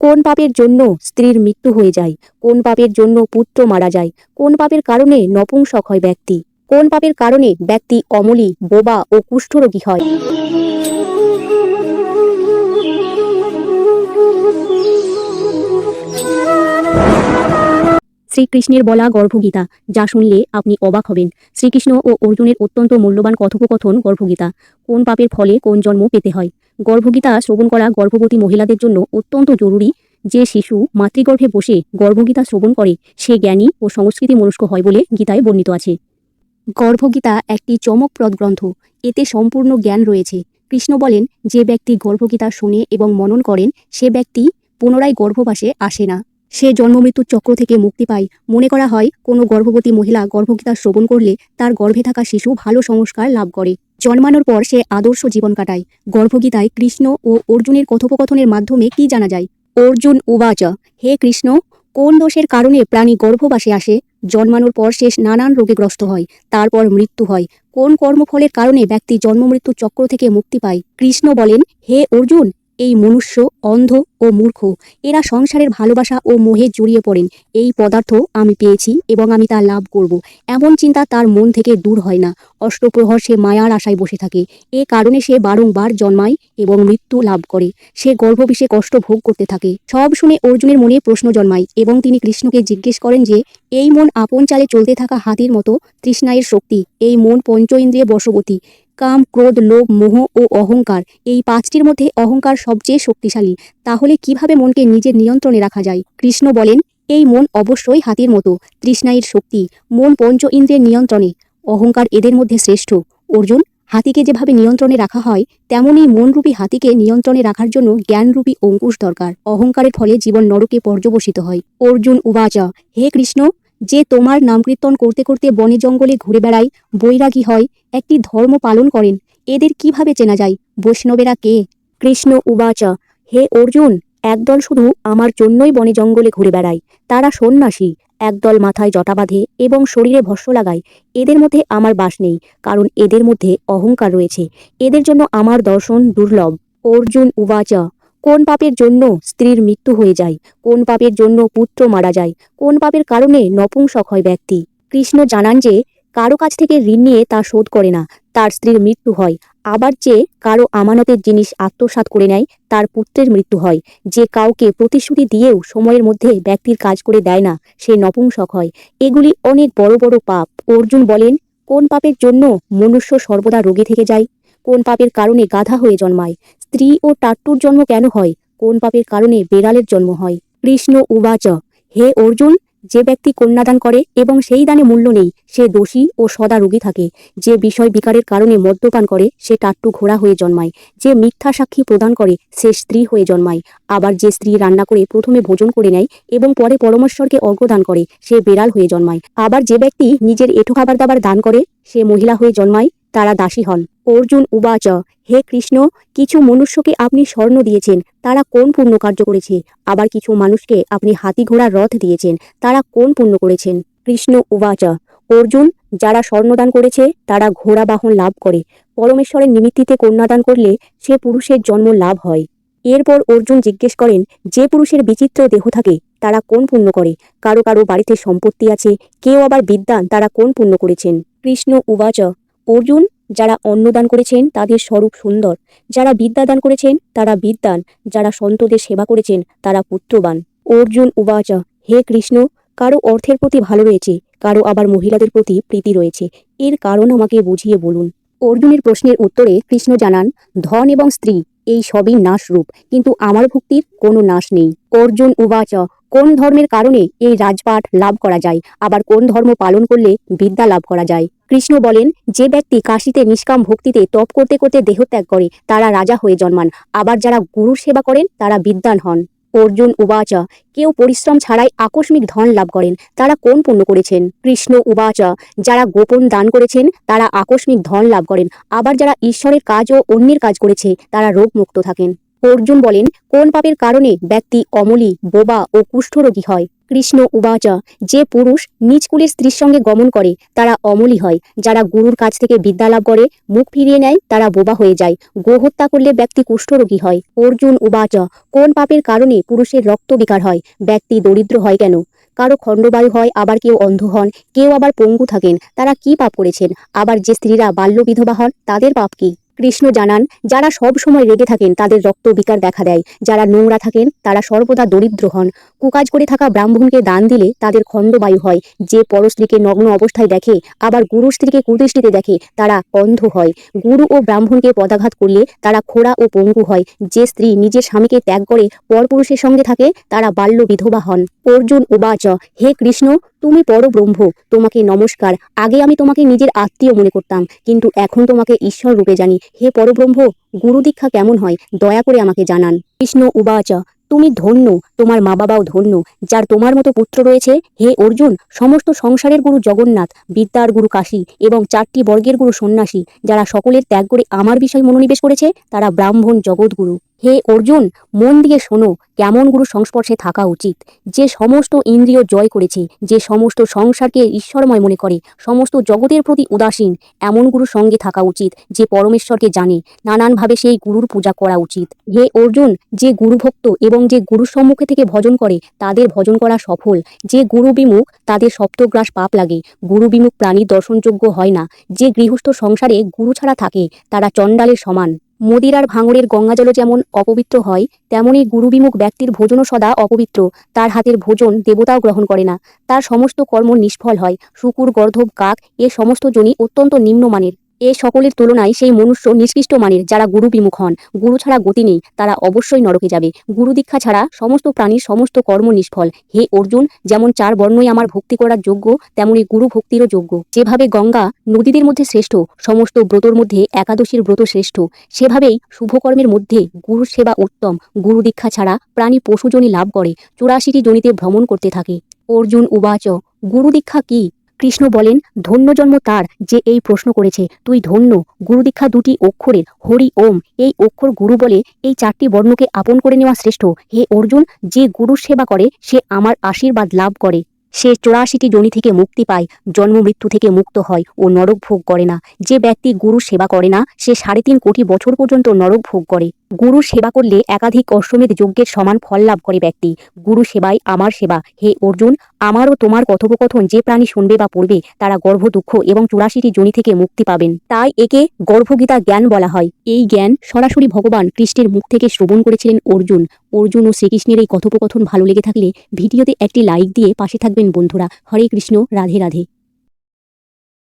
কোন পাপের জন্য স্ত্রীর মৃত্যু হয়ে যায়? কোন পাপের জন্য পুত্র মারা যায়? কোন পাপের কারণে নপুংসক হয় ব্যক্তি? কোন পাপের কারণে ব্যক্তি অমলি, বোবা ও কুষ্ঠরোগী হয়? শ্রীকৃষ্ণের বলা গর্ভগীতা, যা শুনলে আপনি অবাক হবেন। শ্রীকৃষ্ণ ও অর্জুনের অত্যন্ত মূল্যবান কথোপকথন গর্ভগীতা। কোন পাপের ফলে কোন জন্ম পেতে হয়? গর্ভগীতা শ্রবণ করা গর্ভবতী মহিলাদের জন্য অত্যন্ত জরুরি। যে শিশু মাতৃগর্ভে বসে গর্ভগীতা শ্রবণ করে, সে জ্ঞানী ও সংস্কৃতি মনস্ক হয় বলে গীতায় বর্ণিত আছে। গর্ভগীতা একটি চমকপ্রদ গ্রন্থ। এতে সম্পূর্ণ জ্ঞান রয়েছে। কৃষ্ণ বলেন, যে ব্যক্তি গর্ভগীতা শুনে এবং মনন করেন, সে ব্যক্তি পুনরায় গর্ভবাসে আসে না। সে জন্মমৃত্যুর চক্র থেকে মুক্তি পায়। মনে করা হয়, কোনো গর্ভবতী মহিলা গর্ভগীতা শ্রবণ করলে তার গর্ভে থাকা শিশু ভালো সংস্কার লাভ করে। জন্মানোর পর সে আদর্শ জীবন কাটায়। গর্ভগীতায় কৃষ্ণ ও অর্জুনের কথোপকথনের মাধ্যমে কি জানা যায়? অর্জুন উবাচ, হে কৃষ্ণ, কোন দোষের কারণে প্রাণী গর্ভবাসে আসে? জন্মানোর পর শেষ নানান রোগে গ্রস্ত হয়, তারপর মৃত্যু হয়। কোন কর্মফলের কারণে ব্যক্তি জন্মমৃত্যু চক্র থেকে মুক্তি পায়? কৃষ্ণ বলেন, হে অর্জুন এই মনুষ্য, অন্ধ ও মূর্খ, এরা সংসারের ভালোবাসা ও মোহে জড়িয়ে পড়েন। এই পদার্থ আমি পেয়েছি এবং আমি তা লাভ করব। এমন চিন্তা তার মন থেকে দূর হয় না। অষ্টপ্রহর সে মায়ার আশায় বসে থাকে। এ কারণে সে বারংবার জন্মায় এবং মৃত্যু লাভ করে। সে গর্ভবিষে কষ্ট ভোগ করতে থাকে। সব শুনে অর্জুনের মনে প্রশ্ন জন্মায় এবং তিনি কৃষ্ণকে জিজ্ঞেস করেন যে, এই মন আপন চালে চলতে থাকা হাতির মতো তৃষ্ণায়ের শক্তি, এই মন পঞ্চ ইন্দ্রিয়ে বশবতী কাম, ক্রোধ, লোভ, মোহ ও অহংকার, এই পাঁচটির মধ্যে অহংকার সবচেয়ে শক্তিশালী। তাহলে কীভাবে মনকে নিজের নিয়ন্ত্রণে রাখা যায়? কৃষ্ণ বলেন, এই মন অবশ্যই হাতির মতো তৃষ্ণায়ের শক্তি। মন পঞ্চ ইন্দ্রের নিয়ন্ত্রণে। অহংকার এদের মধ্যে শ্রেষ্ঠ। অর্জুন, হাতিকে যেভাবে নিয়ন্ত্রণে রাখা হয়, তেমনই মনরূপী হাতিকে নিয়ন্ত্রণে রাখার জন্য জ্ঞানরূপী অঙ্কুশ দরকার। অহংকারের ফলে জীবন নরকে পর্যবসিত হয়। অর্জুন উবাচা, হে কৃষ্ণ যে তোমার নামকীর্তন করতে করতে বনে জঙ্গলে ঘুরে বেড়ায়, বৈরাগী হয়, একটি ধর্ম পালন করেন। এদের কীভাবে চেনা যায়? বৈষ্ণবেরা কে? কৃষ্ণ উবাচা, হে অর্জুন, একদল শুধু আমার জন্যই বনে জঙ্গলে ঘুরে বেড়ায়। তারা সন্ন্যাসী, একদল মাথায় জটা বাঁধে এবং শরীরে ভস্য লাগায়। এদের মধ্যে আমার বাস নেই, কারণ এদের মধ্যে অহংকার রয়েছে। এদের জন্য আমার দর্শন দুর্লভ। অর্জুন উবাচা কোন পাপের জন্য স্ত্রীর মৃত্যু হয়ে যায়? কোন পাপের জন্য পুত্র মারা যায়? কোন পাপের কারণে নপুংসক হয় ব্যক্তি? কৃষ্ণ জানান যে, কারও কাছ থেকে ঋণ নিয়ে তা শোধ করে না, তার স্ত্রীর মৃত্যু হয়। আবার যে কারও আমানতের জিনিস আত্মসাৎ করে নেয়, তার পুত্রের মৃত্যু হয়। যে কাউকে প্রতিশ্রুতি দিয়েও সময়ের মধ্যে ব্যক্তির কাজ করে দেয় না, সে নপুংসক হয়। এগুলি অনেক বড় বড় পাপ। অর্জুন বলেন, কোন পাপের জন্য মনুষ্য সর্বদা রোগে থেকে যায়? কোন পাপের কারণে গাধা হয়ে জন্মায়? স্ত্রী ও টাট্টুর জন্ম কেন হয়? কোন পাপের কারণে বেড়ালের জন্ম হয়? কৃষ্ণ উবাচ, হে অর্জুন, যে ব্যক্তি কন্যাদান করে এবং সেই দানে মূল্য নেই, সে দোষী ও সদা রোগী থাকে। যে বিষয় বিকারের কারণে মদ্যপান করে, সে টাট্টু ঘোড়া হয়ে জন্মায়। যে মিথ্যা সাক্ষী প্রদান করে, সে স্ত্রী হয়ে জন্মায়। আবার যে স্ত্রী রান্না করে, প্রথমে ভোজন করে নেয় এবং পরে পরমেশ্বরকে অর্ঘ্যদান করে, সে বেড়াল হয়ে জন্মায়। আবার যে ব্যক্তি নিজের এঠো খাবার দাবার দান করে, সে মহিলা হয়ে জন্মায়। তারা দাসী হন। অর্জুন, উবাচ, হে কৃষ্ণ, কিছু মনুষ্যকে আপনি স্বর্ণ দিয়েছেন, তারা কোন পুণ্য কার্য করেছে? আবার কিছু মানুষকে আপনি হাতি ঘোড়ার রথ দিয়েছেন, তারা কোন পুণ্য করেছেন? কৃষ্ণ, উবাচ, অর্জুন, যারা স্বর্ণদান করেছে, তারা ঘোড়া বাহন লাভ করে। পরমেশ্বরের নিমিত্তিতে কন্যাদান করলে সে পুরুষের জন্ম লাভ হয়। এরপর অর্জুন জিজ্ঞেস করেন, যে পুরুষের বিচিত্র দেহ থাকে, তারা কোন পুণ্য করে? কারও কারও বাড়িতে সম্পত্তি আছে, কেউ আবার বিদ্যান, তারা কোন পুণ্য করেছেন? কৃষ্ণ, উবাচ অর্জুন, যারা অন্নদান করেছেন, তাদের স্বরূপ সুন্দর। যারা বিদ্যাদান করেছেন, তারা বিদ্যান। যারা সন্তদের সেবা করেছেন, তারা পুত্রবান। অর্জুন উবাচ, হে কৃষ্ণ, কারও অর্থের প্রতি ভালো রয়েছে, কারও আবার মহিলাদের প্রতি প্রীতি রয়েছে। এর কারণ আমাকে বুঝিয়ে বলুন। অর্জুনের প্রশ্নের উত্তরে কৃষ্ণ জানান, ধন এবং স্ত্রী, এই সবই নাশরূপ, কিন্তু আমার ভক্তির কোনো নাশ নেই। অর্জুন উবাচ কোন ধর্মের কারণে এই রাজপাট লাভ করা যায়? আবার কোন ধর্ম পালন করলে বিদ্যা লাভ করা যায়? কৃষ্ণ বলেন, যে ব্যক্তি কাশিতে নিষ্কাম ভক্তিতে তপ করতে করতে দেহত্যাগ করে, তারা রাজা হয়ে জন্মান। আবার যারা গুরুর সেবা করেন, তারা বিদ্বান হন। অর্জুন উবাচ, কেউ পরিশ্রম ছাড়াই আকস্মিক ধন লাভ করেন, তারা কোন পুণ্য করেছেন? কৃষ্ণ উবাচ, যারা গোপন দান করেছেন, তারা আকস্মিক ধন লাভ করেন। আবার যারা ঈশ্বরের কাজ ও অন্যের কাজ করেছে, তারা রোগমুক্ত থাকেন। অর্জুন বলেন, কোন পাপের কারণে ব্যক্তি অমলি, বোবা ও কুষ্ঠরোগী হয়? কৃষ্ণ উবাচা, যে পুরুষ নিজ কুলের স্ত্রীর সঙ্গে গমন করে, তারা অমলি হয়। যারা গুরুর কাছ থেকে বিদ্যা লাভ করে, মুখ ফিরিয়ে নেয়, তারা বোবা হয়ে যায়। গোহত্যা করলে ব্যক্তি কুষ্ঠরোগী হয়। অর্জুন উবাচা, কোন পাপের কারণে পুরুষের রক্ত বিকার হয়? ব্যক্তি দরিদ্র হয় কেন? কারও খণ্ডবায়ু হয়, আবার কেউ অন্ধ হন, কেউ আবার পঙ্গু থাকেন, তারা কি পাপ করেছেন? আবার যে স্ত্রীরা বাল্য বিধবা হন, তাদের পাপ কি? কৃষ্ণ জানান, যারা সব সময় রেগে থাকেন তাদের রক্ত বিকার দেখা দেয়। যারা নোংরা থাকেন তারা সর্বদা দরিদ্র হন। কুকাজ করে থাকা ব্রাহ্মণকে দান দিলে তাদের খণ্ডবায়ু হয়। যে পরস্ত্রীকে নগ্ন অবস্থায় দেখে, আবার গুরু স্ত্রীকে কুদৃষ্টিতে দেখে, তারা অন্ধ হয়। গুরু ও ব্রাহ্মণকে পদাঘাত করলে তারা খোড়া ও পঙ্গু হয়। যে স্ত্রী নিজের স্বামীকে ত্যাগ করে পরপুরুষের সঙ্গে থাকে, তারা বাল্য বিধবা হন। অর্জুন উবাচ, হে কৃষ্ণ তুমি পরব্রহ্ম তোমাকে নমস্কার। আগে আমি তোমাকে নিজের আত্মীয় মনে করতাম, কিন্তু এখন তোমাকে ঈশ্বর রূপে জানি। হে পরব্রহ্ম, গুরু দীক্ষা কেমন হয়? দয়া করে আমাকে জানান। কৃষ্ণ উবাচ, তুমি ধন্য, তোমার মা বাবাও ধন্য, যার তোমার মতো পুত্র রয়েছে, হে অর্জুন, সমস্ত সংসারের গুরু জগন্নাথ, বিদ্যার গুরু কাশী, এবং চারটি বর্গের গুরু সন্ন্যাসী, যারা সকলের ত্যাগ করে আমার বিষয় মনোনিবেশ করেছে, তারা ব্রাহ্মণ জগৎগুরু হে অর্জুন, মন দিয়ে শোনো, কেমন গুরু সংস্পর্শে থাকা উচিত। যে সমস্ত ইন্দ্রিয় জয় করেছে, যে সমস্ত সংসারকে ঈশ্বরময় মনে করে, সমস্ত জগতের প্রতি উদাসীন, এমন গুরুর সঙ্গে থাকা উচিত, যে পরমেশ্বরকে জানে, নানানভাবে সেই গুরুর পূজা করা উচিত। হে অর্জুন, যে গুরুভক্ত এবং যে গুরুর সম্মুখে থেকে ভজন করে, তাদের ভজন করা সফল। যে গুরু বিমুখ তাদের সপ্তগ্রাস পাপ লাগে। গুরু বিমুখ প্রাণী দর্শনযোগ্য হয় না। যে গৃহস্থ সংসারে গুরু ছাড়া থাকে, তারা চণ্ডালের সমান। মদিরার ভাঙড়ের গঙ্গাজলও যেমন অপবিত্র হয়, তেমনি গুরুবিমুখ ব্যক্তির ভোজনও সদা অপবিত্র। তার হাতের ভোজন দেবতাও গ্রহণ করে না। তার সমস্ত কর্ম নিষ্ফল হয়। শুকুর, গর্ধব কাক এ সমস্ত জনই অত্যন্ত নিম্নমানের। এ সকলের তুলনায় সেই মনুষ্য নিষ্কৃষ্ট মানের যারা গুরু বিমুখ হন। গুরু ছাড়া গতি নেই, তারা অবশ্যই নরকে যাবে। গুরু দীক্ষা ছাড়া সমস্ত প্রাণীর সমস্ত কর্ম নিষ্ফল। হে অর্জুন, যেমন চার বর্ণই আমার ভক্তি করার যোগ্য, তেমনি গুরু ভক্তিরও যোগ্য। যেভাবে গঙ্গা নদীদের মধ্যে শ্রেষ্ঠ, সমস্ত ব্রতর মধ্যে একাদশীর ব্রত শ্রেষ্ঠ। সেভাবেই শুভকর্মের মধ্যে গুরু সেবা উত্তম। গুরু দীক্ষা ছাড়া প্রাণী পশুজনী লাভ করে, চুরাশিটি জনিতে ভ্রমণ করতে থাকে। অর্জুন উবাচ, গুরু দীক্ষা কি? কৃষ্ণ বলেন ধন্য জন্ম তার যে এই প্রশ্ন করেছে। তুই ধন্য। গুরুদীক্ষা দুটি অক্ষরের, হরি, ওম। এই অক্ষর গুরু বলে এই চারটি বর্ণকে আপন করে নেওয়া শ্রেষ্ঠ। হে অর্জুন, যে গুরুর সেবা করে, সে আমার আশীর্বাদ লাভ করে। সে চৌরাশিটি জনি থেকে মুক্তি পায়, জন্ম মৃত্যু থেকে মুক্ত হয় ও নরক ভোগ করে না। যে ব্যক্তি গুরু সেবা করে না, সে সাড়ে তিন কোটি বছর পর্যন্ত নরক ভোগ করে। গুরু সেবা করলে একাধিক অশ্বমেধ যজ্ঞের সমান ফল লাভ করে ব্যক্তি। গুরু সেবাই আমার সেবা। হে অর্জুন আমার ও তোমার কথোপকথন যে প্রাণী শুনবে বা পড়বে, তারা গর্ভ দুঃখ এবং চুরাশিটি জনি থেকে মুক্তি পাবেন। তাই একে গর্ভগীতা জ্ঞান বলা হয়। এই জ্ঞান সরাসরি ভগবান কৃষ্ণের মুখ থেকে শ্রবণ করেছিলেন অর্জুন। অর্জুন ও শ্রীকৃষ্ণের এই কথোপকথন ভালো লেগে থাকলে ভিডিওতে একটি লাইক দিয়ে পাশে থাকবেন বন্ধুরা। হরে কৃষ্ণ, রাধে রাধে।